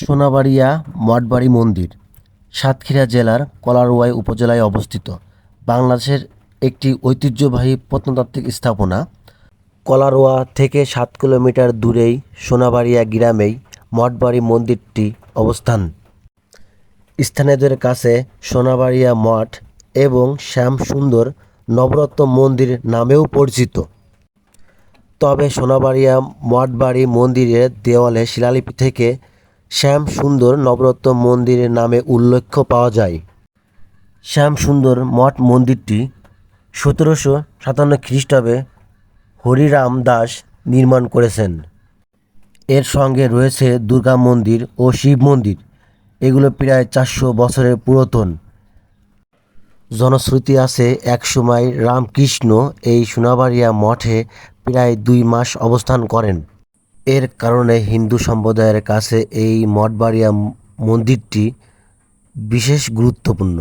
সোনাবাড়িয়া মঠবাড়ি মন্দির, সাতক্ষীরা জেলার কলারোয়াই উপজেলায় অবস্থিত। বাংলাদেশের একটি ঐতিহ্যবাহী প্রত্নতাত্ত্বিক স্থাপনা, কলারোয়া থেকে সাত কিলোমিটার দূরেই সোনাবাড়িয়া গ্রামেই মঠবাড়ি মন্দিরটি অবস্থান। স্থানীয়দের কাছে সোনাবাড়িয়া মঠ এবং শ্যামসুন্দর নবরত্ন মন্দির নামেও পরিচিত। তবে সোনাবাড়িয়া মঠবাড়ি মন্দিরের দেওয়ালে শিলালিপি থেকে শ্যাম সুন্দর নবরত্ন মন্দিরের নামে উল্লেখ পাওয়া যায়। শ্যাম সুন্দর মঠ মন্দিরটি সতেরোশো সাতান্ন খ্রিস্টাব্দে হরিরাম দাস নির্মাণ করেছেন। এর সঙ্গে রয়েছে দুর্গা মন্দির ও শিব মন্দির। এগুলো প্রায় চারশো বছরের পুরাতন। জনশ্রুতি আছে একসময় রামকৃষ্ণ এই সোনাবাড়িয়া মঠে প্রায় দুই মাস অবস্থান করেন। এর কারণে হিন্দু সম্প্রদায়ের কাছে এই মঠবাড়িয়া মন্দিরটি বিশেষ গুরুত্বপূর্ণ।